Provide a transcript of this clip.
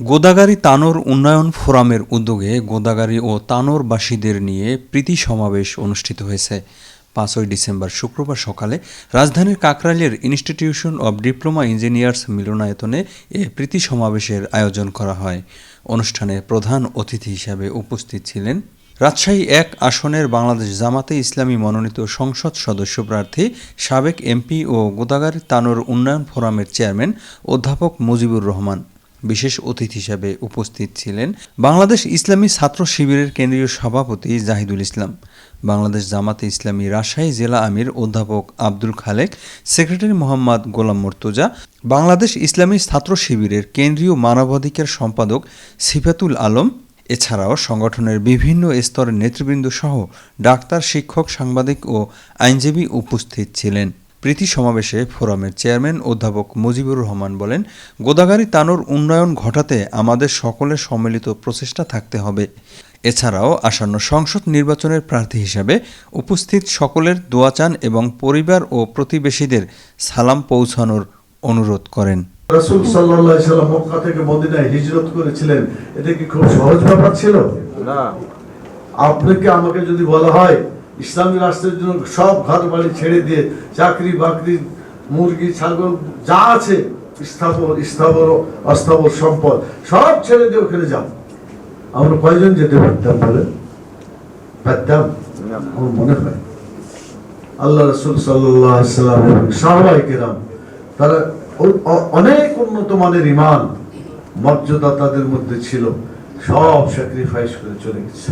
গোদাগাড়ি তানোর উন্নয়ন ফোরামের উদ্যোগে গোদাগাড়ি ও তানোরবাসীদের নিয়ে প্রীতি সমাবেশ অনুষ্ঠিত হয়েছে। পাঁচই ডিসেম্বর শুক্রবার সকালে রাজধানীর কাকরাইলের ইনস্টিটিউশন অব ডিপ্লোমা ইঞ্জিনিয়ার্স মিলনায়তনে এ প্রীতি সমাবেশের আয়োজন করা হয়। অনুষ্ঠানে প্রধান অতিথি হিসাবে উপস্থিত ছিলেন রাজশাহী এক আসনের বাংলাদেশ জামাতে ইসলামী মনোনীত সংসদ সদস্য প্রার্থী, সাবেক এমপি ও গোদাগাড়ি তানোর উন্নয়ন ফোরামের চেয়ারম্যান অধ্যাপক মুজিবুর রহমান। বিশেষ অতিথি হিসাবে উপস্থিত ছিলেন বাংলাদেশ ইসলামী ছাত্র শিবিরের কেন্দ্রীয় সভাপতি জাহিদুল ইসলাম, বাংলাদেশ জামাতে ইসলামী রাজশাহী জেলা আমির অধ্যাপক আব্দুল খালেক, সেক্রেটারি মোহাম্মদ গোলাম মর্তুজা, বাংলাদেশ ইসলামী ছাত্র শিবিরের কেন্দ্রীয় মানবাধিকার সম্পাদক সিফাতুল আলম, এছাড়াও সংগঠনের বিভিন্ন স্তরের নেতৃবৃন্দ সহ ডাক্তার, শিক্ষক, সাংবাদিক ও আইনজীবী উপস্থিত ছিলেন। প্রীতি সমাবেশে ফোরামের চেয়ারম্যান অধ্যাপক মুজিবুর রহমান বলেন গোদাগাড়ি তানোর উন্নয়ন ঘটাতে আমাদের সকলের সম্মিলিত প্রচেষ্টা থাকতে হবে। এছাড়াও আসন্ন সংসদ নির্বাচনের প্রার্থী হিসাবে উপস্থিত সকলের দোয়া চান এবং পরিবার ও প্রতিবেশীদের সালাম পৌঁছানোর অনুরোধ করেন। রসুল সাল্লাহ সাল্লাম মক্কা থেকে মদিনায় হিজরত করেছিলেন। এটা কি খুব সহজ ব্যাপার ছিল? না। আপনাকে আমাকে যদি বলা হয় ইসলামী রাষ্ট্রের জন্য সব ঘর বাড়ি ছেড়ে দিয়ে চাকরি, বাকরি, মুরগি, ছাগল, যা আছে, স্থাবর স্থাবর, অস্থাবর সম্পদ, সব ছেড়ে দিয়ে ওখানে যাও। আমরা কয়জন যেতে পারতাম বলে? পারতাম? আমার মনে হয়। আল্লাহ রসুল সাল্লাহ সাল্লাম এবং সাহবাই কেরাম, তারা অনেক উন্নত মানের ইমান মর্যাদা তাদের মধ্যে ছিল। সব স্যাক্রিফাইস করে চলে গেছে।